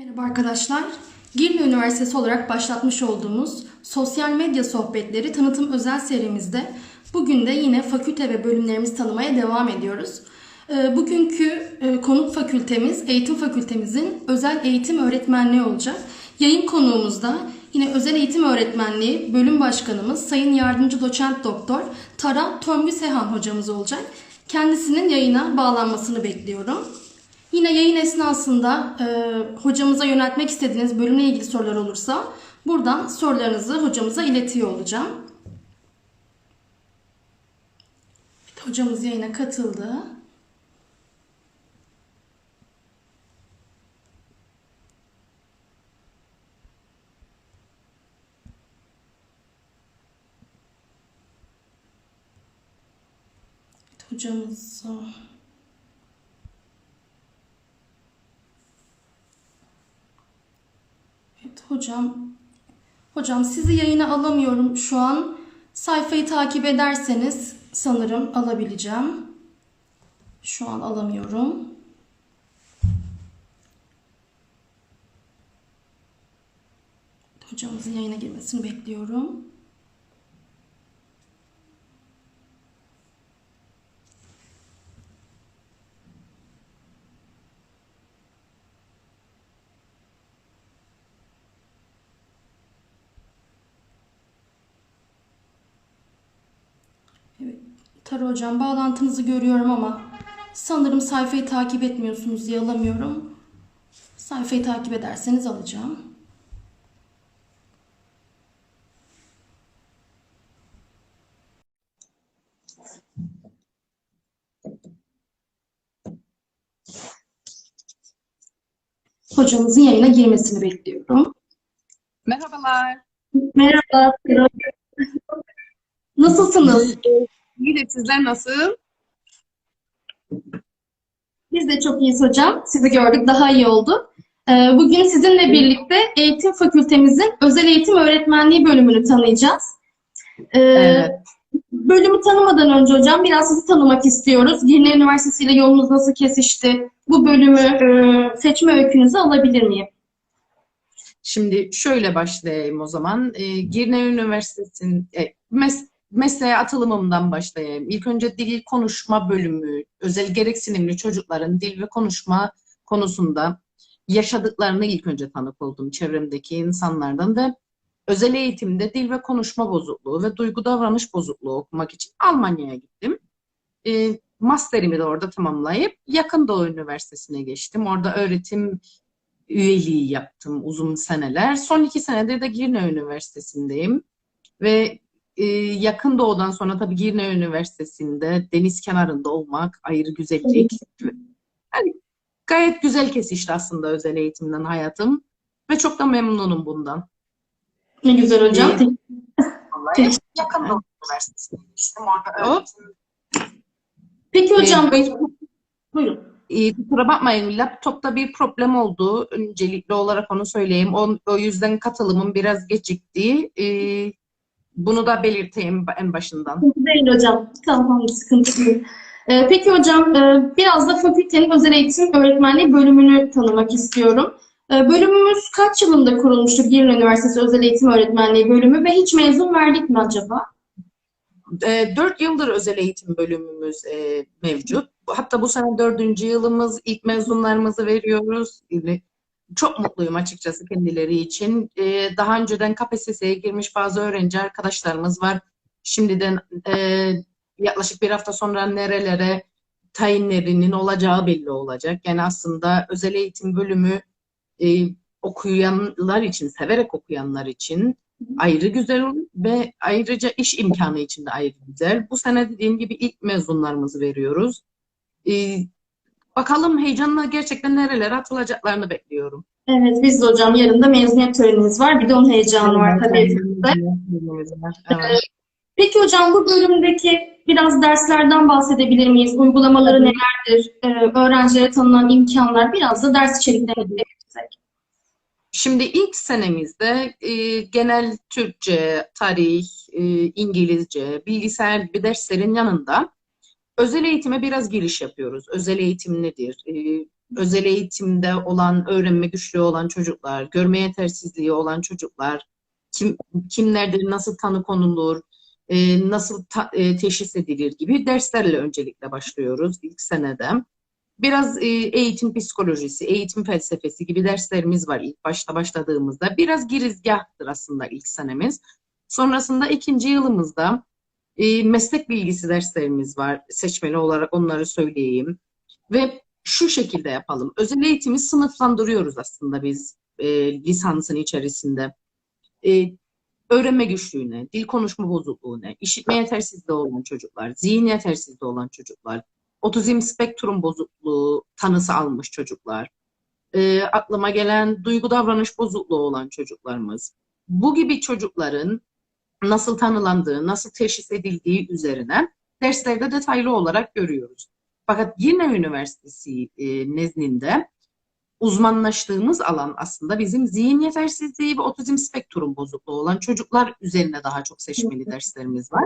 Merhaba arkadaşlar. Girne Üniversitesi olarak başlatmış olduğumuz sosyal medya sohbetleri tanıtım özel serimizde bugün de yine fakülte ve bölümlerimizi tanımaya devam ediyoruz. Ee, Bugünkü e, konuk fakültemiz eğitim fakültemizin özel eğitim öğretmenliği olacak. Yayın konuğumuz da yine özel eğitim öğretmenliği bölüm başkanımız Sayın Yardımcı Doçent Doktor Tara Tomgü Sehan hocamız olacak. Kendisinin yayına bağlanmasını bekliyorum. Yine yayın esnasında e, hocamıza yöneltmek istediğiniz bölümle ilgili sorular olursa buradan sorularınızı hocamıza iletiyor olacağım. Hocamız yayına katıldı. Hocamız Evet hocam. Hocam sizi yayına alamıyorum şu an. Sayfayı takip ederseniz sanırım alabileceğim. Şu an alamıyorum. Hocamızın yayına girmesini bekliyorum. Tara hocam bağlantınızı görüyorum ama sanırım sayfayı takip etmiyorsunuz diye alamıyorum. Sayfayı takip ederseniz alacağım. Hocamızın yayına girmesini bekliyorum. Merhabalar. Merhaba. Nasılsınız? İyi de sizler nasıl? Biz de çok iyiyiz hocam. Sizi gördük daha iyi oldu. Ee, Bugün sizinle birlikte eğitim fakültemizin özel eğitim öğretmenliği bölümünü tanıyacağız. Ee, Evet. Bölümü tanımadan önce hocam biraz sizi tanımak istiyoruz. Girne Üniversitesi ile yolunuz nasıl kesişti? Bu bölümü e, seçme öykünüzü alabilir miyim? Şimdi şöyle başlayayım o zaman. Ee, Girne Üniversitesi'nin e, mes mesleğe atılımımdan başlayayım. İlk önce dil konuşma bölümü, özel gereksinimli çocukların dil ve konuşma konusunda yaşadıklarını ilk önce tanık oldum çevremdeki insanlardan ve özel eğitimde dil ve konuşma bozukluğu ve duygu davranış bozukluğu okumak için Almanya'ya gittim. Ee, masterimi de orada tamamlayıp Yakın Doğu Üniversitesi'ne geçtim. Orada öğretim üyeliği yaptım uzun seneler. Son iki senedir de Girne Üniversitesi'ndeyim. Ve e, yakın doğudan sonra tabii Girne Üniversitesi'nde deniz kenarında olmak ayrı güzellik. Yani gayet güzel kesişti aslında özel eğitimden hayatım. Ve çok da memnunum bundan. Ne güzel hocam. İyi. Vallahi yakın doğu Üniversitesi'ne gittim. Orada öğretim Peki hocam, Ee, buyurun. Ee, kusura bakmayın, laptopta bir problem oldu. Öncelikli olarak onu söyleyeyim. O, o yüzden katılımım biraz gecikti. Ee, bunu da belirteyim en başından. Değil hocam. Tamam, sıkıntı değil. Ee, peki hocam, e, biraz da fakültenin özel eğitim öğretmenliği bölümünü tanımak istiyorum. Ee, bölümümüz kaç yılında kurulmuştur Girne Üniversitesi Özel Eğitim Öğretmenliği bölümü ve hiç mezun verdik mi acaba? Ee, Dört yıldır özel eğitim bölümümüz e, mevcut. Hatta bu sene dördüncü yılımız, ilk mezunlarımızı veriyoruz. Çok mutluyum açıkçası kendileri için. Ee, Daha önceden KPSS'ye girmiş bazı öğrenci arkadaşlarımız var. Şimdiden e, yaklaşık bir hafta sonra nerelere tayinlerinin olacağı belli olacak. Yani aslında özel eğitim bölümü e, okuyanlar için, severek okuyanlar için ayrı güzel ve ayrıca iş imkanı için de ayrı güzel. Bu sene dediğim gibi ilk mezunlarımızı veriyoruz. Ee, bakalım heyecanla gerçekten nerelere atılacaklarını bekliyorum. Evet, biz de hocam yarın da mezuniyet töreniniz var. Bir de onun heyecanı var tabii hepimizde. Evet. Peki hocam bu bölümdeki biraz derslerden bahsedebilir miyiz? Uygulamaları nelerdir? Ee, öğrencilere tanınan imkanlar, biraz da ders içeriklerini belirtsek. Şimdi ilk senemizde e, genel Türkçe, tarih, e, İngilizce, bilgisayar gibi derslerin yanında özel eğitime biraz giriş yapıyoruz. Özel eğitim nedir? E, özel eğitimde olan, öğrenme güçlüğü olan çocuklar, görme yetersizliği olan çocuklar, kim kimlerdir, nasıl tanı konulur, e, nasıl ta- e, teşhis edilir gibi derslerle öncelikle başlıyoruz ilk senede. Biraz e, eğitim psikolojisi, eğitim felsefesi gibi derslerimiz var ilk başta başladığımızda. Biraz girizgahtır aslında ilk senemiz. Sonrasında ikinci yılımızda e, meslek bilgisi derslerimiz var. Seçmeli olarak onları söyleyeyim. Ve şu şekilde yapalım. Özel eğitimi sınıflandırıyoruz aslında biz e, lisansın içerisinde. E, öğrenme güçlüğüne, dil konuşma bozukluğuna, işitme yetersizliği olan çocuklar, zihin yetersizliği olan çocuklar, otizm spektrum bozukluğu tanısı almış çocuklar, e, aklıma gelen duygu davranış bozukluğu olan çocuklarımız. Bu gibi çocukların nasıl tanılandığı, nasıl teşhis edildiği üzerine derslerde detaylı olarak görüyoruz. Fakat yine üniversitesi e, nezdinde uzmanlaştığımız alan aslında bizim zihin yetersizliği ve otizm spektrum bozukluğu olan çocuklar üzerine daha çok seçmeli derslerimiz var.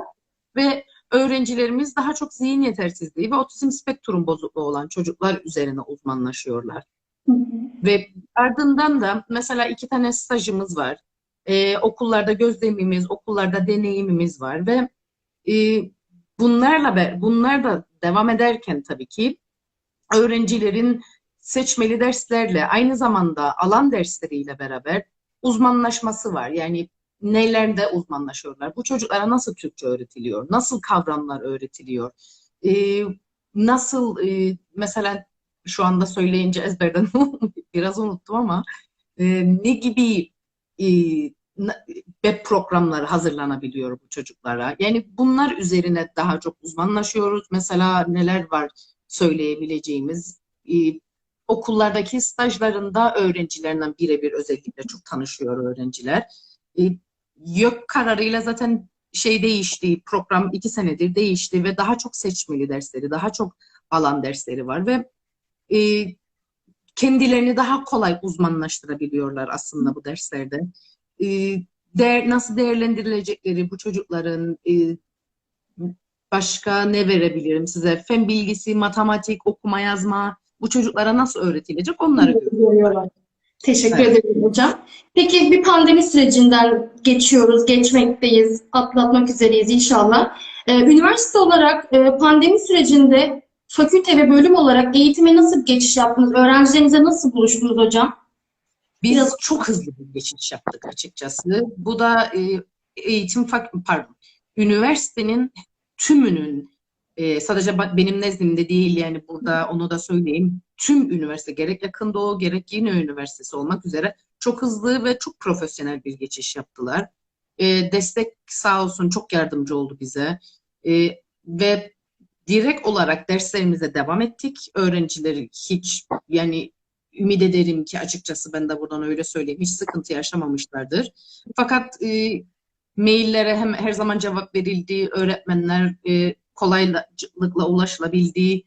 Ve öğrencilerimiz daha çok zihin yetersizliği ve otizm spektrum bozukluğu olan çocuklar üzerine uzmanlaşıyorlar. Ve ardından da mesela iki tane stajımız var. Ee, okullarda gözlemimiz, okullarda deneyimimiz var ve e, bunlarla bunlar da devam ederken tabii ki öğrencilerin seçmeli derslerle aynı zamanda alan dersleriyle beraber uzmanlaşması var. Yani nelerde uzmanlaşıyorlar? Bu çocuklara nasıl Türkçe öğretiliyor? Nasıl kavramlar öğretiliyor? Ee, nasıl e, mesela şu anda söyleyince ezberden biraz unuttum ama e, ne gibi e, web programları hazırlanabiliyor bu çocuklara? Yani bunlar üzerine daha çok uzmanlaşıyoruz. Mesela neler var söyleyebileceğimiz? E, okullardaki stajlarında öğrencilerinden birebir özellikle çok tanışıyor öğrenciler. E, YÖK kararıyla zaten şey değişti, program iki senedir değişti ve daha çok seçmeli dersleri, daha çok alan dersleri var ve e, kendilerini daha kolay uzmanlaştırabiliyorlar aslında bu derslerde. E, değer, nasıl değerlendirilecekleri bu çocukların e, başka ne verebilirim size? Fen bilgisi, matematik, okuma yazma bu çocuklara nasıl öğretilecek onları. Görüyorlar. Teşekkür Evet. ederim hocam. Peki bir pandemi sürecinden geçiyoruz, geçmekteyiz, atlatmak üzereyiz inşallah. Ee, üniversite olarak e, pandemi sürecinde fakülte ve bölüm olarak eğitime nasıl geçiş yaptınız? Öğrencilerinize nasıl buluştunuz hocam? Biz çok hızlı bir geçiş yaptık açıkçası. Bu da e, eğitim pardon üniversitenin tümünün e, sadece benim nezdimde değil yani burada onu da söyleyeyim. Tüm üniversite gerek yakın doğu gerek yine üniversitesi olmak üzere çok hızlı ve çok profesyonel bir geçiş yaptılar. E, destek sağ olsun çok yardımcı oldu bize. E, ve direkt olarak derslerimize devam ettik. Öğrencileri hiç yani ümit ederim ki açıkçası ben de buradan öyle söyleyeyim. Hiç sıkıntı yaşamamışlardır. Fakat e, maillere hem her zaman cevap verildi. Öğretmenler e, kolaylıkla ulaşılabildiği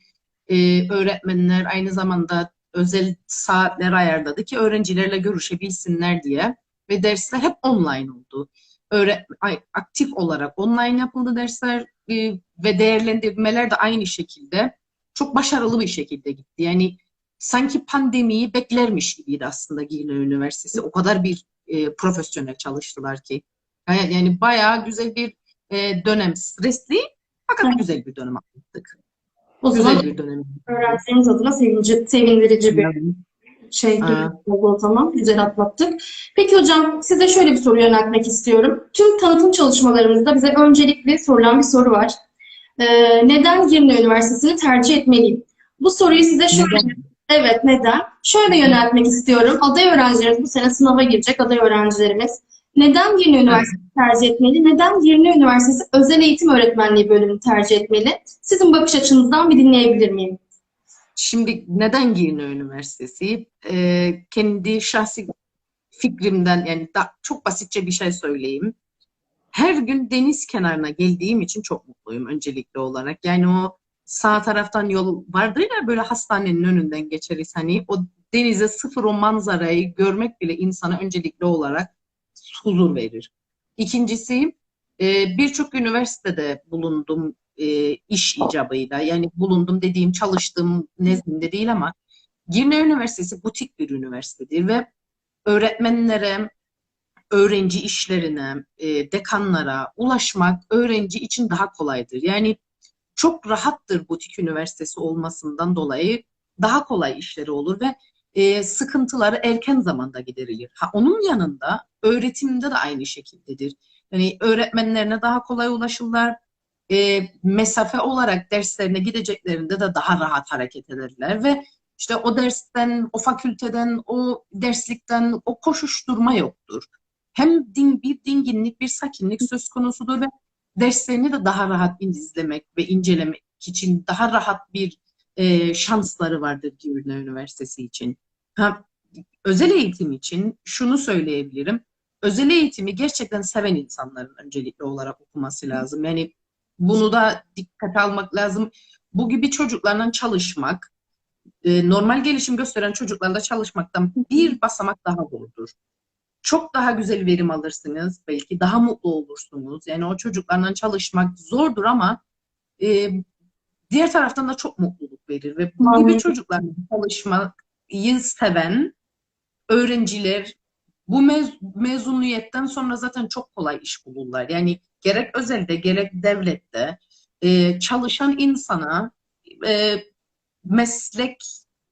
e, öğretmenler aynı zamanda özel saatler ayarladı ki öğrencilerle görüşebilsinler diye ve dersler hep online oldu. Öğret ay- aktif olarak online yapıldı dersler e, ve değerlendirmeler de aynı şekilde çok başarılı bir şekilde gitti. Yani sanki pandemiyi beklermiş gibiydi aslında Giyine Üniversitesi. O kadar bir e, profesyonel çalıştılar ki. Yani, yani bayağı güzel bir e, dönem. Stresli fakat güzel bir dönem atlattık. O zaman Güzel bir dönem. öğrencileriniz adına sevinci, sevindirici bir şey oldu o zaman. Güzel atlattık. Peki hocam size şöyle bir soru yöneltmek istiyorum. Tüm tanıtım çalışmalarımızda bize öncelikli sorulan bir soru var. Ee, neden Girne Üniversitesi'ni tercih etmeliyim? Bu soruyu size şöyle Neden? Evet, neden? Şöyle yöneltmek istiyorum. Aday öğrencilerimiz bu sene sınava girecek aday öğrencilerimiz. Neden Girne Üniversitesi tercih etmeli? Neden Girne Üniversitesi Özel Eğitim Öğretmenliği bölümünü tercih etmeli? Sizin bakış açınızdan bir dinleyebilir miyim? Şimdi neden Girne Üniversitesi? Ee, kendi şahsi fikrimden yani da, çok basitçe bir şey söyleyeyim. Her gün deniz kenarına geldiğim için çok mutluyum öncelikli olarak. Yani o sağ taraftan yol vardır ya böyle hastanenin önünden geçeriz hani o denize sıfır o manzarayı görmek bile insana öncelikli olarak huzur verir. İkincisi e, birçok üniversitede bulundum e, iş icabıyla. Yani bulundum dediğim çalıştığım nezdinde değil ama Girne Üniversitesi butik bir üniversitedir ve öğretmenlere, öğrenci işlerine, e, dekanlara ulaşmak öğrenci için daha kolaydır. Yani çok rahattır butik üniversitesi olmasından dolayı daha kolay işleri olur ve e, sıkıntıları erken zamanda giderilir. Ha, onun yanında öğretimde de aynı şekildedir. Yani öğretmenlerine daha kolay ulaşırlar. E, mesafe olarak derslerine gideceklerinde de daha rahat hareket ederler ve işte o dersten, o fakülteden, o derslikten o koşuşturma yoktur. Hem din, bir dinginlik, bir sakinlik söz konusudur ve derslerini de daha rahat izlemek ve incelemek için daha rahat bir e, şansları vardır Girne Üniversitesi için. Ha, özel eğitim için şunu söyleyebilirim. Özel eğitimi gerçekten seven insanların öncelikli olarak okuması lazım. Yani bunu da dikkate almak lazım. Bu gibi çocuklarla çalışmak, e, normal gelişim gösteren çocuklarla çalışmaktan bir basamak daha zordur. Çok daha güzel verim alırsınız. Belki daha mutlu olursunuz. Yani o çocuklarla çalışmak zordur ama e, diğer taraftan da çok mutluluk verir. Ve bu gibi çocuklarla çalışmayı seven öğrenciler bu mez- mezuniyetten sonra zaten çok kolay iş bulurlar. Yani gerek özelde gerek devlette e, çalışan insana e, meslek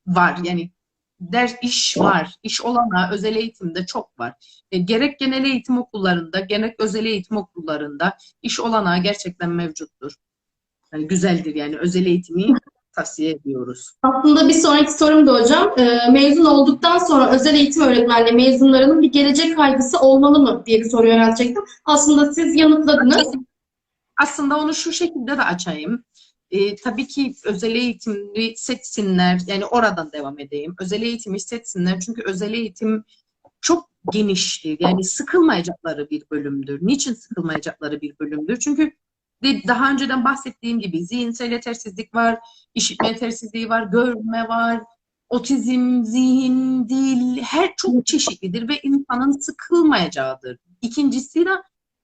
var. Yani ders iş var. İş olanağı özel eğitimde çok var. E, gerek genel eğitim okullarında, gerek özel eğitim okullarında iş olanağı gerçekten mevcuttur. Yani güzeldir yani özel eğitimi tavsiye ediyoruz. Aslında bir sonraki sorum da hocam, e, mezun olduktan sonra özel eğitim öğretmenliği mezunlarının bir gelecek kaygısı olmalı mı diye bir soru yöneltecektim. Aslında siz yanıtladınız. Aslında onu şu şekilde de açayım. Ee, tabii ki özel eğitimi seçsinler. Yani oradan devam edeyim. Özel eğitimi seçsinler. Çünkü özel eğitim çok geniştir. Yani sıkılmayacakları bir bölümdür. Niçin sıkılmayacakları bir bölümdür? Çünkü de- daha önceden bahsettiğim gibi zihinsel yetersizlik var, işitme yetersizliği var, görme var, otizm, zihin, dil, her çok çeşitlidir ve insanın sıkılmayacağıdır. İkincisi de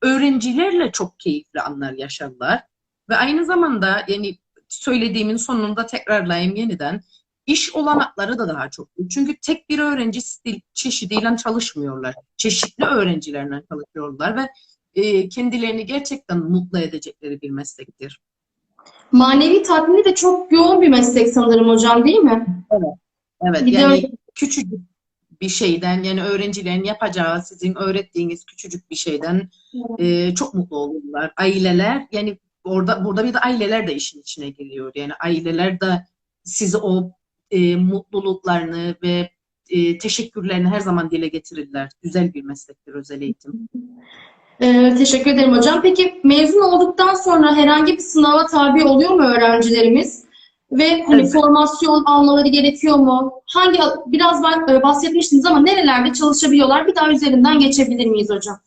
öğrencilerle çok keyifli anlar yaşarlar. Ve aynı zamanda yani söylediğimin sonunda tekrarlayayım yeniden. İş olanakları da daha çok. Çünkü tek bir öğrenci stil çeşidiyle çalışmıyorlar. Çeşitli öğrencilerle çalışıyorlar ve e, kendilerini gerçekten mutlu edecekleri bir meslektir. Manevi tatmini de çok yoğun bir meslek sanırım hocam değil mi? Evet Bir de yani küçücük bir şeyden yani öğrencilerin yapacağı sizin öğrettiğiniz küçücük bir şeyden e, çok mutlu olurlar. Aileler yani orada burada bir de aileler de işin içine giriyor. Yani aileler de size o e, mutluluklarını ve e, teşekkürlerini her zaman dile getirirler. Güzel bir meslektir özel eğitim. Ee, teşekkür ederim hocam. Peki mezun olduktan sonra herhangi bir sınava tabi oluyor mu öğrencilerimiz? Ve hani Evet. formasyon almaları gerekiyor mu? Hangi biraz e, bahsetmiştiniz ama nerelerde çalışabiliyorlar? Bir daha üzerinden geçebilir miyiz hocam?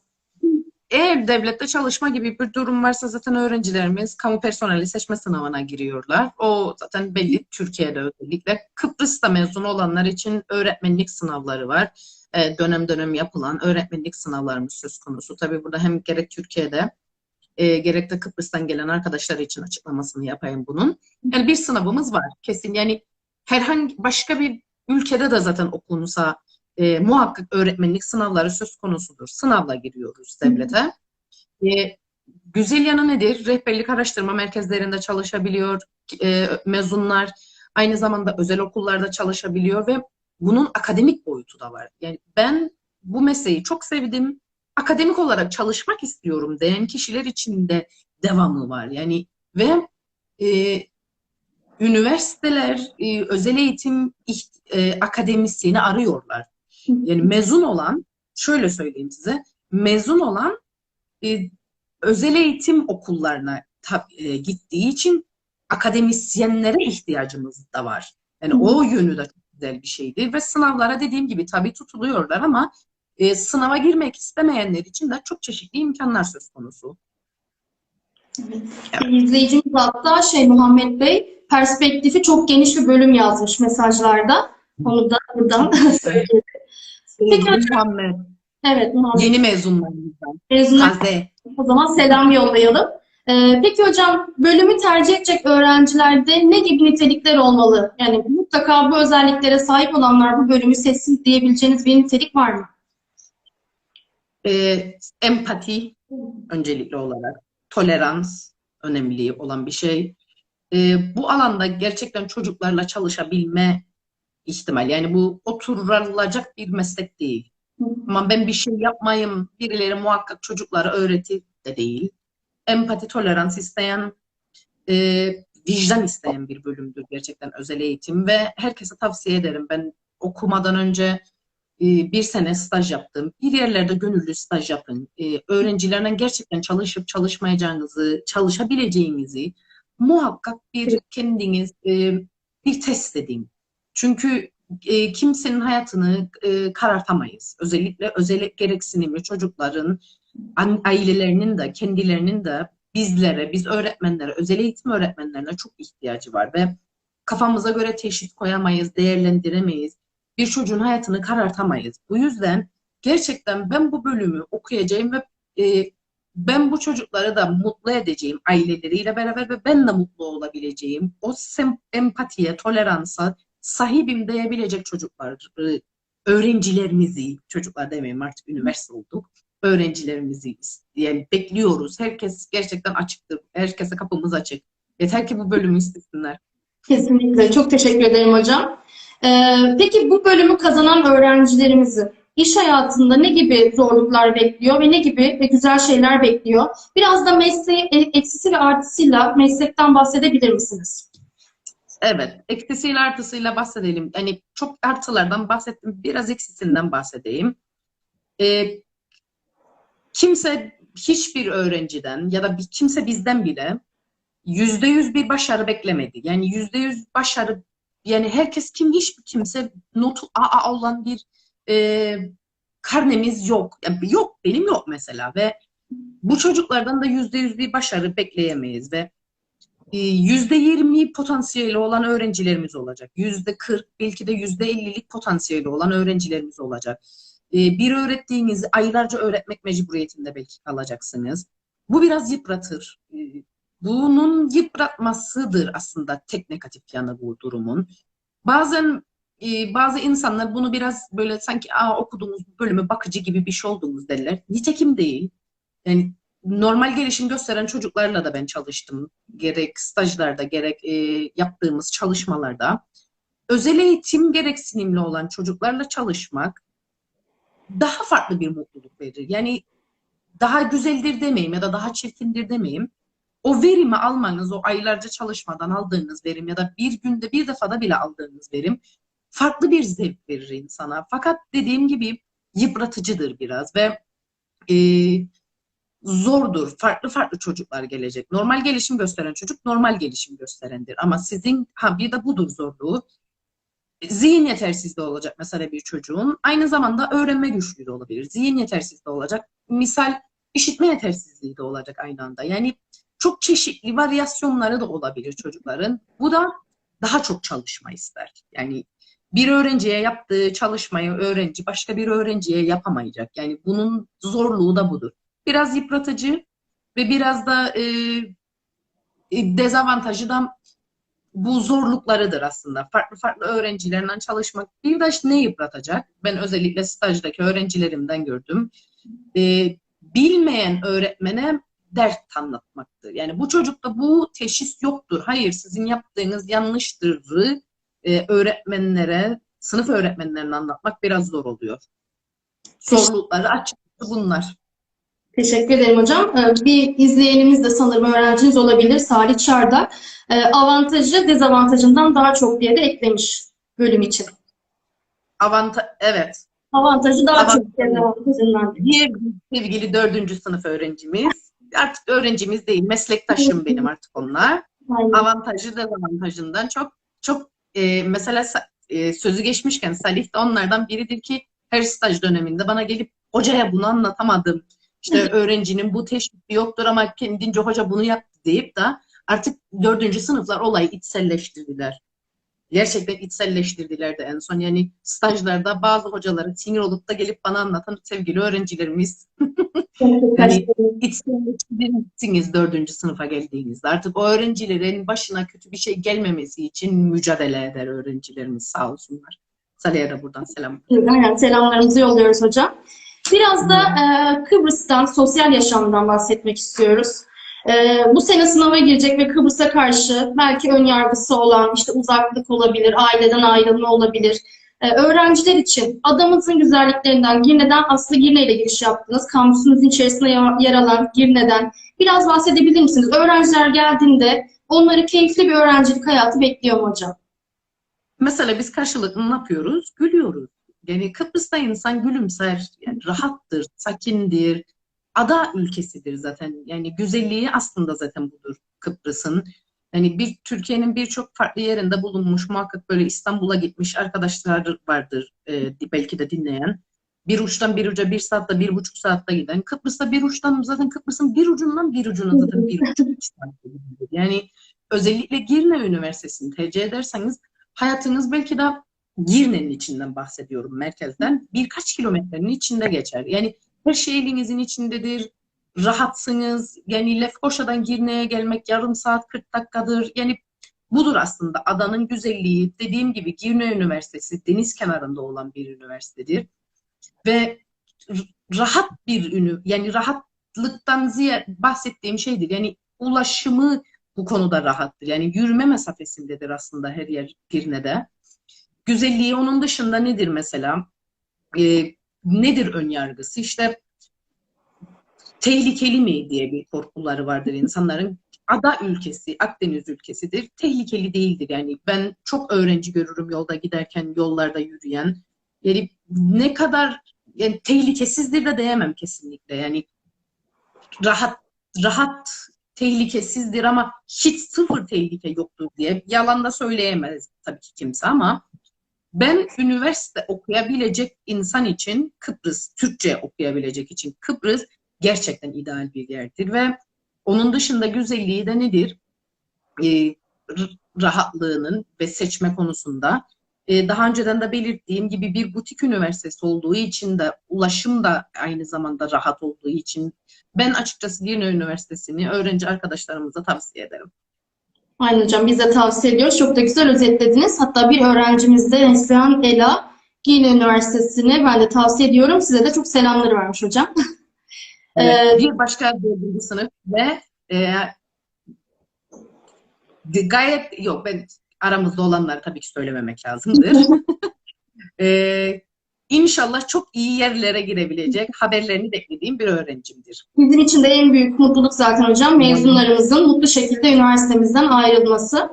Eğer devlette çalışma gibi bir durum varsa zaten öğrencilerimiz kamu personeli seçme sınavına giriyorlar. O zaten belli Türkiye'de özellikle. Kıbrıs'ta mezun olanlar için öğretmenlik sınavları var. Ee, dönem dönem yapılan öğretmenlik sınavlarımız söz konusu. Tabii burada hem gerek Türkiye'de e, gerek de Kıbrıs'tan gelen arkadaşlar için açıklamasını yapayım bunun. Yani bir sınavımız var kesin. Yani herhangi başka bir ülkede de zaten okunsa e, muhakkak öğretmenlik sınavları söz konusudur. Sınavla giriyoruz devlete. E, güzel yanı nedir? Rehberlik araştırma merkezlerinde çalışabiliyor e, mezunlar. Aynı zamanda özel okullarda çalışabiliyor ve bunun akademik boyutu da var. Yani ben bu mesleği çok sevdim. Akademik olarak çalışmak istiyorum diyen kişiler için de devamlı var. Yani ve e, üniversiteler e, özel eğitim e, akademisyeni arıyorlar. Yani mezun olan, şöyle söyleyeyim size, mezun olan e, özel eğitim okullarına tab- e, gittiği için akademisyenlere ihtiyacımız da var. Yani o yönü de çok güzel bir şeydi ve sınavlara dediğim gibi tabii tutuluyorlar ama e, sınava girmek istemeyenler için de çok çeşitli imkanlar söz konusu. Bir İzleyicimiz hatta şey Muhammed Bey perspektifi çok geniş bir bölüm yazmış mesajlarda. Onu da buradan söyleyelim. Peki. Muhammed, Evet Muhammed yeni mezunlarımızdan. mezunlar o zaman selam yollayalım. Ee, peki hocam bölümü tercih edecek öğrencilerde ne gibi nitelikler olmalı? Yani mutlaka bu özelliklere sahip olanlar bu bölümü seçsin diyebileceğiniz bir nitelik var mı? Ee, empati öncelikli olarak, tolerans önemli olan bir şey. Ee, bu alanda gerçekten çocuklarla çalışabilme ihtimal. Yani bu oturulacak bir meslek değil. Ama ben bir şey yapmayayım, birileri muhakkak çocuklara öğretir de değil. Empati, tolerans isteyen, e, vicdan isteyen bir bölümdür gerçekten özel eğitim ve herkese tavsiye ederim. Ben okumadan önce e, bir sene staj yaptım. Bir yerlerde gönüllü staj yapın. E, öğrencilerle gerçekten çalışıp çalışmayacağınızı, çalışabileceğinizi muhakkak bir kendiniz e, bir test edin. Çünkü e, kimsenin hayatını e, karartamayız. Özellikle özel gereksinimli çocukların, ailelerinin de, kendilerinin de bizlere, biz öğretmenlere, özel eğitim öğretmenlerine çok ihtiyacı var ve kafamıza göre teşhis koyamayız, değerlendiremeyiz. Bir çocuğun hayatını karartamayız. Bu yüzden gerçekten ben bu bölümü okuyacağım ve e, ben bu çocukları da mutlu edeceğim aileleriyle beraber ve ben de mutlu olabileceğim. O empatiye, toleransa sahibim diyebilecek çocukları, öğrencilerimizi, çocuklar demeyeyim artık üniversite olduk, öğrencilerimizi yani bekliyoruz. Herkes gerçekten açıktır. Herkese kapımız açık. Yeter ki bu bölümü istesinler. Kesinlikle. Çok teşekkür ederim hocam. Ee, peki bu bölümü kazanan öğrencilerimizi iş hayatında ne gibi zorluklar bekliyor ve ne gibi ve güzel şeyler bekliyor? Biraz da mesleği e, eksisi ve artısıyla meslekten bahsedebilir misiniz? Evet, eksisiyle artısıyla bahsedelim. Yani çok artılardan bahsettim, biraz eksisinden bahsedeyim. Ee, kimse hiçbir öğrenciden ya da bir, kimse bizden bile yüzde yüz bir başarı beklemedi. Yani yüzde yüz başarı yani herkes kim hiçbir kimse notu AA olan bir e, karnemiz yok. Yani yok benim yok mesela ve bu çocuklardan da yüzde yüz bir başarı bekleyemeyiz ve e, yüzde yirmi potansiyeli olan öğrencilerimiz olacak. Yüzde kırk belki de yüzde ellilik potansiyeli olan öğrencilerimiz olacak. E, Bir öğrettiğinizi aylarca öğretmek mecburiyetinde belki kalacaksınız. Bu biraz yıpratır. E, Bunun yıpratmasıdır aslında tek negatif yanı bu durumun. Bazen e, bazı insanlar bunu biraz böyle sanki Aa, okuduğumuz bölümü bakıcı gibi bir şey olduğumuz derler. Nitekim değil. Yani normal gelişim gösteren çocuklarla da ben çalıştım. Gerek stajlarda gerek e, yaptığımız çalışmalarda. Özel eğitim gereksinimli olan çocuklarla çalışmak daha farklı bir mutluluk verir. Yani daha güzeldir demeyeyim ya da daha çirkindir demeyeyim. O verimi almanız, o aylarca çalışmadan aldığınız verim ya da bir günde bir defada bile aldığınız verim farklı bir zevk verir insana. Fakat dediğim gibi yıpratıcıdır biraz ve e, zordur. Farklı farklı çocuklar gelecek. Normal gelişim gösteren çocuk normal gelişim gösterendir. Ama sizin ha bir de budur zorluğu. Zihin yetersizliği olacak mesela bir çocuğun. Aynı zamanda öğrenme güçlüğü de olabilir. Zihin yetersizliği olacak. Misal işitme yetersizliği de olacak aynı anda. Yani çok çeşitli varyasyonları da olabilir çocukların. Bu da daha çok çalışma ister. Yani bir öğrenciye yaptığı çalışmayı öğrenci başka bir öğrenciye yapamayacak. Yani bunun zorluğu da budur. Biraz yıpratıcı ve biraz da e, e, dezavantajı da bu zorluklarıdır aslında. Farklı farklı öğrencilerle çalışmak bir de ne yıpratacak? Ben özellikle stajdaki öğrencilerimden gördüm. E, bilmeyen öğretmene dert anlatmaktır. Yani bu çocukta bu teşhis yoktur. Hayır sizin yaptığınız yanlıştır e, öğretmenlere, sınıf öğretmenlerine anlatmak biraz zor oluyor. Zorlukları açıkçası bunlar. Teşekkür ederim hocam. Ee, Bir izleyenimiz de sanırım öğrenciniz olabilir. Salih Çardak. Ee, Avantajı dezavantajından daha çok diye de eklemiş bölüm için. Avanta evet. Avantajı daha Avantajı. çok dezavantajından. Bir sevgili dördüncü sınıf öğrencimiz. Artık öğrencimiz değil, meslektaşım benim artık onlar. Aynen. Avantajı dezavantajından çok çok e, mesela e, sözü geçmişken Salih de onlardan biridir ki her staj döneminde bana gelip hocaya bunu anlatamadım. İşte öğrencinin bu teşviki yoktur ama kendince hoca bunu yaptı deyip de artık dördüncü sınıflar olayı içselleştirdiler. gerçekten içselleştirdiler de en son. Yani stajlarda bazı hocaları sinir olup da gelip bana anlatan sevgili öğrencilerimiz Yani içselleştirdiğiniz dördüncü sınıfa geldiğinizde artık o öğrencilerin başına kötü bir şey gelmemesi için mücadele eder öğrencilerimiz sağ olsunlar. Salih'e de buradan selam. Aynen selamlarımızı yolluyoruz hocam. Biraz da e, Kıbrıs'tan, sosyal yaşamdan bahsetmek istiyoruz. E, bu sene sınava girecek ve Kıbrıs'a karşı belki ön yargısı olan, işte uzaklık olabilir, aileden ayrılma olabilir. E, öğrenciler için adamızın güzelliklerinden, Girne'den, Aslı Girne ile giriş yaptınız. Kampüsünüzün içerisinde yer- alan Girne'den biraz bahsedebilir misiniz? Öğrenciler geldiğinde onları keyifli bir öğrencilik hayatı bekliyor mu hocam? Mesela biz karşılıklı ne yapıyoruz? Gülüyoruz. Yani Kıbrıs'ta insan gülümser, yani rahattır, sakindir. Ada ülkesidir zaten. Yani güzelliği aslında zaten budur Kıbrıs'ın. Yani bir Türkiye'nin birçok farklı yerinde bulunmuş, muhakkak böyle İstanbul'a gitmiş arkadaşlar vardır e, belki de dinleyen. Bir uçtan bir uca bir saatte, bir buçuk saatte giden. Kıbrıs'ta bir uçtan zaten Kıbrıs'ın bir ucundan bir ucuna zaten bir buçuk saatte. Yani özellikle Girne Üniversitesi'ni tercih ederseniz hayatınız belki de Girne'nin içinden bahsediyorum merkezden. Birkaç kilometrenin içinde geçer. Yani her şey elinizin içindedir. Rahatsınız. Yani Lefkoşa'dan Girne'ye gelmek yarım saat 40 dakikadır. Yani budur aslında adanın güzelliği. Dediğim gibi Girne Üniversitesi deniz kenarında olan bir üniversitedir. Ve rahat bir ünü yani rahatlıktan ziyade bahsettiğim şeydir. Yani ulaşımı bu konuda rahattır. Yani yürüme mesafesindedir aslında her yer Girne'de. Güzelliği onun dışında nedir mesela? Ee, nedir ön yargısı? İşte tehlikeli mi diye bir korkuları vardır insanların. Ada ülkesi, Akdeniz ülkesidir. Tehlikeli değildir. Yani ben çok öğrenci görürüm yolda giderken, yollarda yürüyen. Yani ne kadar yani tehlikesizdir de diyemem kesinlikle. Yani rahat rahat tehlikesizdir ama hiç sıfır tehlike yoktur diye yalan da söyleyemez tabii ki kimse ama ben üniversite okuyabilecek insan için Kıbrıs, Türkçe okuyabilecek için Kıbrıs gerçekten ideal bir yerdir ve onun dışında güzelliği de nedir? Ee, rahatlığının ve seçme konusunda. Ee, daha önceden de belirttiğim gibi bir butik üniversitesi olduğu için de ulaşım da aynı zamanda rahat olduğu için ben açıkçası Girne Üniversitesi'ni öğrenci arkadaşlarımıza tavsiye ederim. Aynen hocam biz de tavsiye ediyoruz. Çok da güzel özetlediniz. Hatta bir öğrencimiz de Neslihan Ela Giyne Üniversitesi'ni ben de tavsiye ediyorum. Size de çok selamları varmış hocam. Evet, bir başka dördüncü sınıf ve e, gayet yok ben aramızda olanları tabii ki söylememek lazımdır. e, İnşallah çok iyi yerlere girebilecek haberlerini beklediğim bir öğrencimdir. Bizim için de en büyük mutluluk zaten hocam mezunlarımızın mutlu şekilde üniversitemizden ayrılması.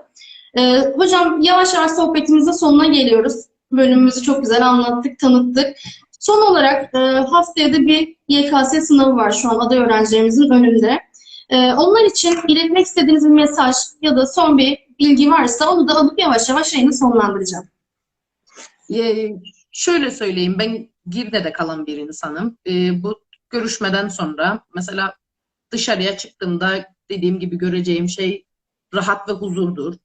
Ee, hocam yavaş yavaş sohbetimizin sonuna geliyoruz. Bölümümüzü çok güzel anlattık, tanıttık. Son olarak e, haftaya da bir YKS sınavı var şu an aday öğrencilerimizin önünde. E, onlar için iletmek istediğiniz bir mesaj ya da son bir bilgi varsa onu da alıp yavaş yavaş yayını sonlandıracağım. Şöyle söyleyeyim, ben Girne'de kalan bir insanım. Ee, bu görüşmeden sonra mesela dışarıya çıktığımda dediğim gibi göreceğim şey rahat ve huzurdur.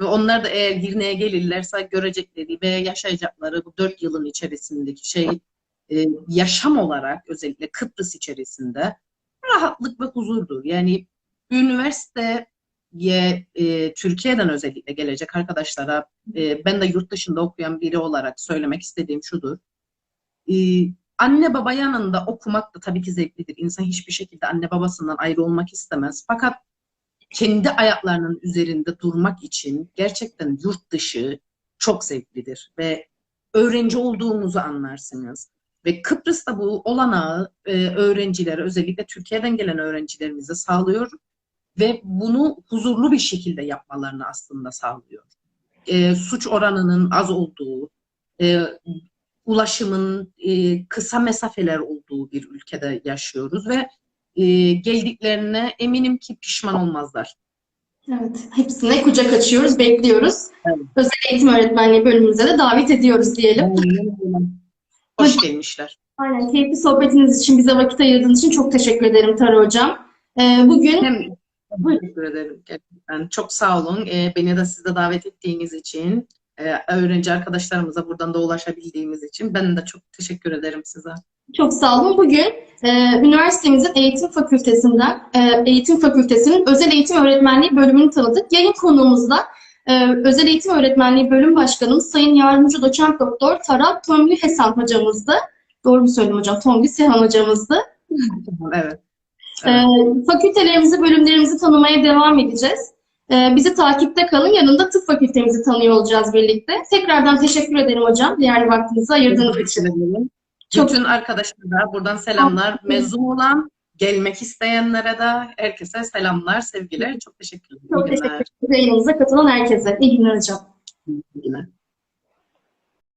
Ve onlar da eğer Girne'ye gelirlerse görecekleri ve yaşayacakları bu dört yılın içerisindeki şey e, yaşam olarak özellikle Kıbrıs içerisinde rahatlık ve huzurdur. Yani üniversiteye e, Türkiye'den özellikle gelecek arkadaşlara e, ben de yurt dışında okuyan biri olarak söylemek istediğim şudur. E, anne baba yanında okumak da tabii ki zevklidir. İnsan hiçbir şekilde anne babasından ayrı olmak istemez. Fakat kendi ayaklarının üzerinde durmak için gerçekten yurt dışı çok zevklidir ve öğrenci olduğumuzu anlarsınız. Ve Kıbrıs'ta bu olanağı e, öğrencilere, özellikle Türkiye'den gelen öğrencilerimize sağlıyor ve bunu huzurlu bir şekilde yapmalarını aslında sağlıyor. E, suç oranının az olduğu, e, ulaşımın e, kısa mesafeler olduğu bir ülkede yaşıyoruz ve e, geldiklerine eminim ki pişman olmazlar. Evet, hepsine kucak açıyoruz, bekliyoruz. Evet. Özel eğitim öğretmenliği bölümümüze de davet ediyoruz diyelim. Hoş gelmişler. Aynen, keyifli sohbetiniz için, bize vakit ayırdığınız için çok teşekkür ederim Tara Hocam. Ee, bugün Hem teşekkür ederim gerçekten. Çok sağ olun. Ee, beni de siz de davet ettiğiniz için. e, öğrenci arkadaşlarımıza buradan da ulaşabildiğimiz için ben de çok teşekkür ederim size. Çok sağ olun. Bugün e, üniversitemizin eğitim fakültesinden, e, eğitim fakültesinin özel eğitim öğretmenliği bölümünü tanıdık. Yayın konuğumuzda e, özel eğitim öğretmenliği bölüm başkanımız Sayın Yardımcı Doçent Doktor Taral Tomli Hesan hocamızdı. Doğru mu söyledim hocam? Tomli Sehan hocamızdı. Evet. E, fakültelerimizi, bölümlerimizi tanımaya devam edeceğiz. E, bizi takipte kalın. Yanında tıp fakültemizi tanıyor olacağız birlikte. Tekrardan teşekkür ederim hocam. Değerli vaktinizi ayırdığınız için. Çok- Bütün arkadaşlara buradan selamlar. Mezun olan, gelmek isteyenlere de herkese selamlar, sevgiler. Çok teşekkür ederim. Çok teşekkür ederim. Yayınımıza katılan herkese. İyi günler hocam. İyi günler.